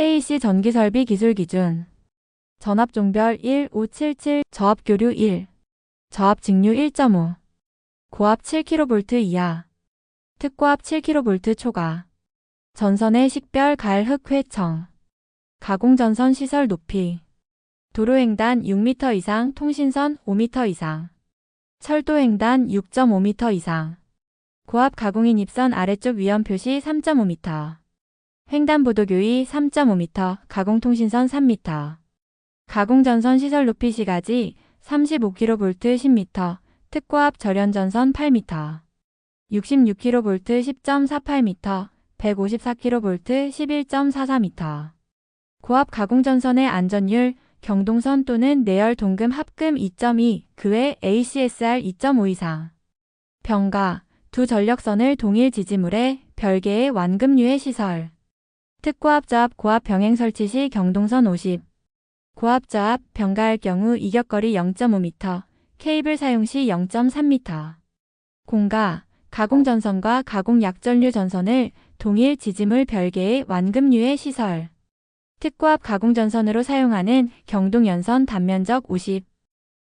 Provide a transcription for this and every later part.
KEC 전기설비 기술 기준. 전압 종별 1577 저압 교류 1 저압 직류 1.5 고압 7kV 이하 특고압 7kV 초과 전선의 식별 갈 흑회청 가공 전선 시설 높이 도로 횡단 6m 이상 통신선 5m 이상 철도 횡단 6.5m 이상 고압 가공인 입선 아래쪽 위험 표시 3.5m 횡단보도교위 3.5m 가공통신선 3m 가공전선 시설 높이 시가지 35kV 10m 특고압 절연전선 8m 66kV 10.48m 154kV 11.44m 고압 가공전선의 안전율 경동선 또는 내열 동금 합금 2.2, 그 외 ACSR 2.5 이상. 병가, 두 전력선을 동일 지지물에 별개의 완금류의 시설. 특고압 저압 고압 병행 설치 시 경동선 50. 고압 저압 병가할 경우 이격거리 0.5m, 케이블 사용 시 0.3m. 공가, 가공전선과 가공약전류 전선을 동일 지지물 별개의 완금류의 시설. 특고압 가공전선으로 사용하는 경동연선 단면적 50.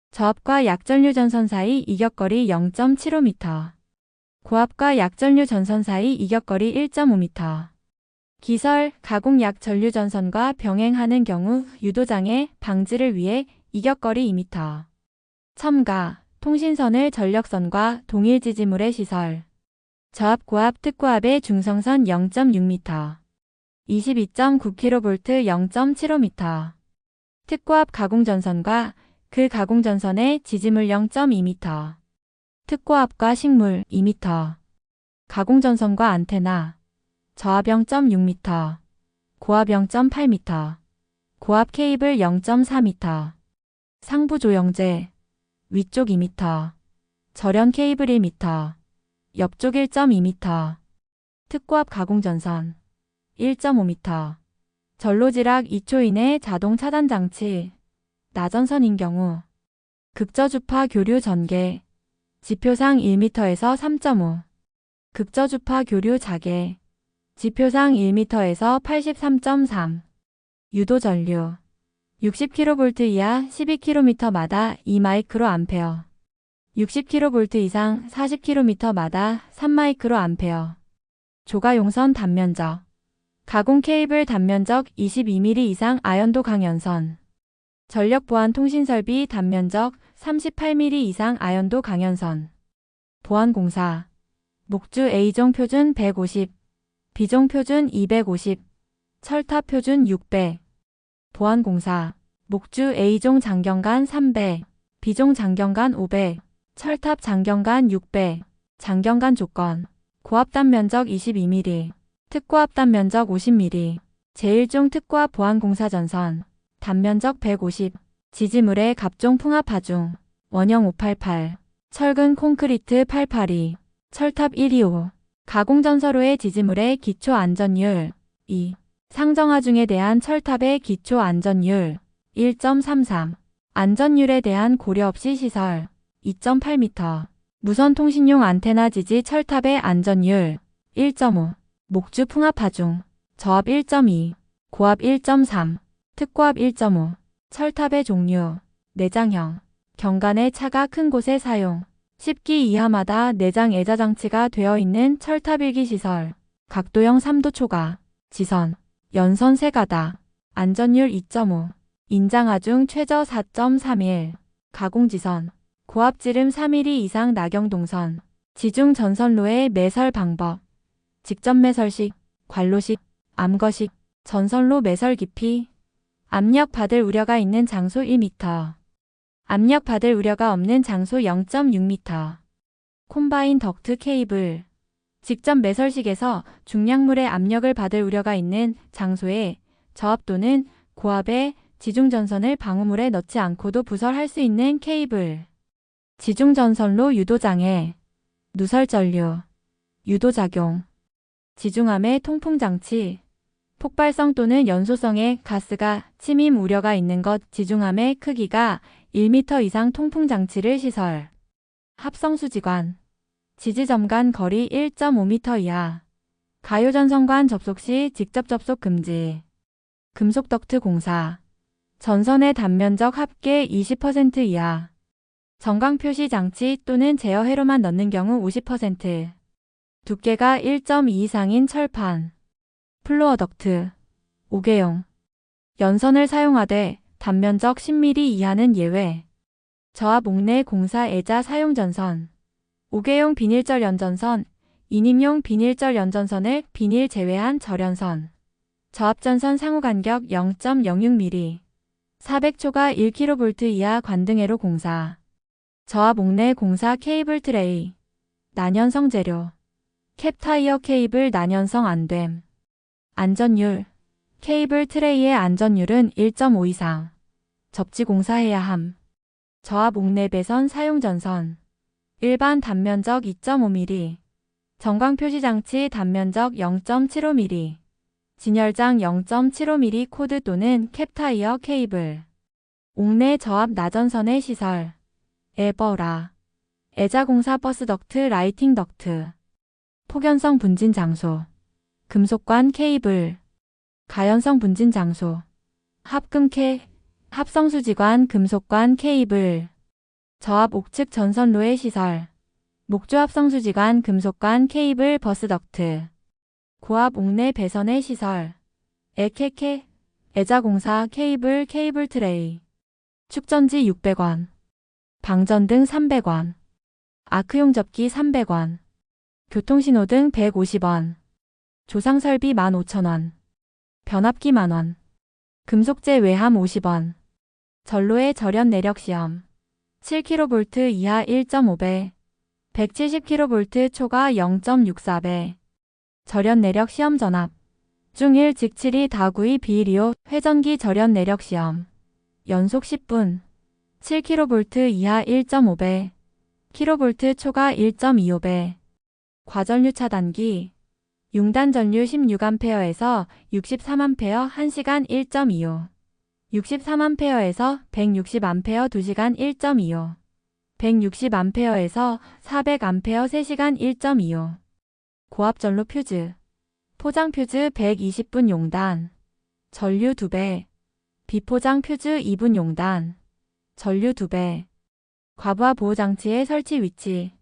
저압과 약전류 전선 사이 이격거리 0.75m. 고압과 약전류 전선 사이 이격거리 1.5m. 기설, 가공약 전류 전선과 병행하는 경우 유도장애 방지를 위해 이격거리 2m. 첨가, 통신선을 전력선과 동일 지지물의 시설. 저압 고압 특고압의 중성선 0.6m. 22.9kV 0.75m. 특고압 가공전선과 그 가공전선의 지지물 0.2m. 특고압과 식물 2m. 가공전선과 안테나. 저압 0.6m. 고압 0.8m. 고압 케이블 0.4m. 상부 조영제. 위쪽 2m. 절연 케이블 1m. 옆쪽 1.2m. 특고압 가공전선. 1.5m. 전로지락 2초 이내 자동 차단 장치. 나전선인 경우. 극저주파 교류 전개. 지표상 1m에서 3.5. 극저주파 교류 자개. 지표상 1m에서 83.3. 유도 전류. 60kV 이하 12km마다 2마이크로암페어. 60kV 이상 40km마다 3마이크로암페어. 조가 용선 단면적. 가공 케이블 단면적 22mm 이상 아연도 강연선. 전력 보안 통신 설비 단면적 38mm 이상 아연도 강연선. 보안공사. 목주 A종 표준 150. B종 표준 250. 철탑 표준 600. 보안공사. 목주 A종 장경간 300. B종 장경간 500. 철탑 장경간 600. 장경간 조건. 고압 단 면적 22mm. 특고압 단 면적 50mm, 제1종 특고압 보안공사 전선, 단면적 150, 지지물의 갑종 풍압 하중, 원형 588, 철근 콘크리트 882, 철탑 125, 가공전서로의 지지물의 기초 안전율. 2. 상정하중에 대한 철탑의 기초 안전율. 1.33, 안전율에 대한 고려 없이 시설. 2.8m, 무선 통신용 안테나 지지 철탑의 안전율. 1.5, 목주 풍압 하중, 저압 1.2, 고압 1.3, 특고압 1.5, 철탑의 종류, 내장형, 경관의 차가 큰 곳에 사용, 10기 이하마다 내장 애자 장치가 되어 있는 철탑 일기 시설, 각도형 3도 초과, 지선, 연선 3가닥, 안전율 2.5, 인장하중 최저 4.31, 가공지선, 고압지름 3mm 이상 나경동선, 지중 전선로의 매설 방법, 직접 매설식, 관로식, 암거식, 전선로 매설 깊이, 압력 받을 우려가 있는 장소 1m, 압력 받을 우려가 없는 장소 0.6m, 콤바인 덕트 케이블, 직접 매설식에서 중량물의 압력을 받을 우려가 있는 장소에 저압 또는 고압의 지중전선을 방우물에 넣지 않고도 부설할 수 있는 케이블, 지중전선로 유도장애, 누설전류, 유도작용, 지중함의 통풍장치, 폭발성 또는 연소성의 가스가 침임 우려가 있는 것 지중함의 크기가 1m 이상 통풍 장치를 시설. 합성수지관, 지지점 간 거리 1.5m 이하, 가요전선관 접속 시 직접 접속 금지. 금속 덕트 공사. 전선의 단면적 합계 20% 이하. 전광 표시 장치 또는 제어 회로만 넣는 경우 50%. 두께가 1.2 이상인 철판. 플로어 덕트. 5개용. 연선을 사용하되 단면적 10mm 이하는 예외. 저압 옥내 공사 애자 사용 전선. 5개용 비닐절 연전선, 2인용 비닐절 연전선을 비닐 제외한 절연선. 저압전선 상호 간격 0.06mm. 400초가 1kV 이하 관등회로 공사. 저압 옥내 공사 케이블 트레이. 난연성 재료. 캡타이어 케이블 난연성 안됨. 안전율. 케이블 트레이의 안전율은 1.5 이상. 접지 공사해야 함. 저압 옥내 배선 사용 전선. 일반 단면적 2.5mm. 전광 표시 장치 단면적 0.75mm. 진열장 0.75mm 코드 또는 캡타이어 케이블. 옥내 저압 나전선의 시설. 에버라. 애자공사 버스 덕트 라이팅 덕트. 폭연성 분진 장소. 금속관 케이블. 가연성 분진 장소. 합금캐. 합성수지관 금속관 케이블. 저압 옥측 전선로의 시설. 목조 합성수지관 금속관 케이블 버스 덕트. 고압 옥내 배선의 시설. 에케케. 애자공사 케이블 케이블 트레이. 축전지 600원. 방전 등 300원. 아크용 접기 300원. 교통신호 등 150원. 조상설비 15,000원. 변압기 만원. 금속재 외함 50원. 전로의 절연 내력 시험. 7kV 이하 1.5배. 170kV 초과 0.64배. 절연 내력 시험 전압. 중1 직칠이 다구이 비리오 회전기 절연 내력 시험. 연속 10분. 7kV 이하 1.5배. kV 초과 1.25배. 과전류 차단기. 융단 전류 16A에서 63A 1시간 1.25. 63A에서 160A 2시간 1.25. 160A에서 400A 3시간 1.25. 고압 전로 퓨즈. 포장 퓨즈 120분 용단. 전류 2배. 비포장 퓨즈 2분 용단. 전류 2배. 과부하 보호 장치의 설치 위치.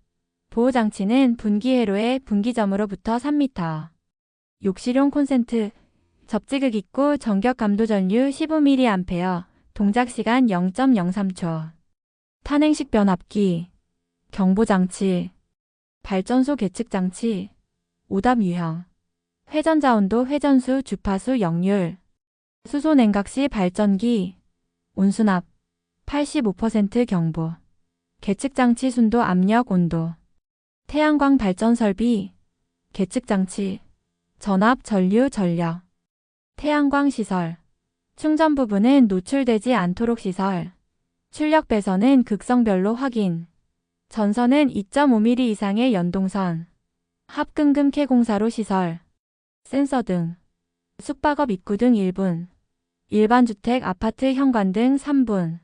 보호장치는 분기회로의 분기점으로부터 3m. 욕실용 콘센트. 접지극 입구 전격 감도 전류 15mA. 동작 시간 0.03초. 탄행식 변압기. 경보장치. 발전소 계측장치. 오답 유형. 회전자온도 회전수 주파수 역률. 수소 냉각 시 발전기. 온수납. 85% 경보. 계측장치 순도 압력 온도. 태양광 발전 설비. 계측 장치. 전압 전류 전력. 태양광 시설. 충전 부분은 노출되지 않도록 시설. 출력 배선은 극성별로 확인. 전선은 2.5mm 이상의 연동선. 합금금 캐공사로 시설. 센서 등. 숙박업 입구 등 1분. 일반 주택 아파트 현관 등 3분.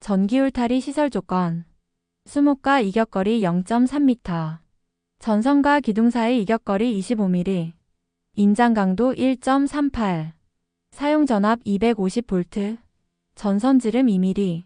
전기 울타리 시설 조건. 수목과 이격거리 0.3m. 전선과 기둥 사이 이격거리 25mm. 인장 강도 1.38. 사용 전압 250V. 전선 지름 2mm.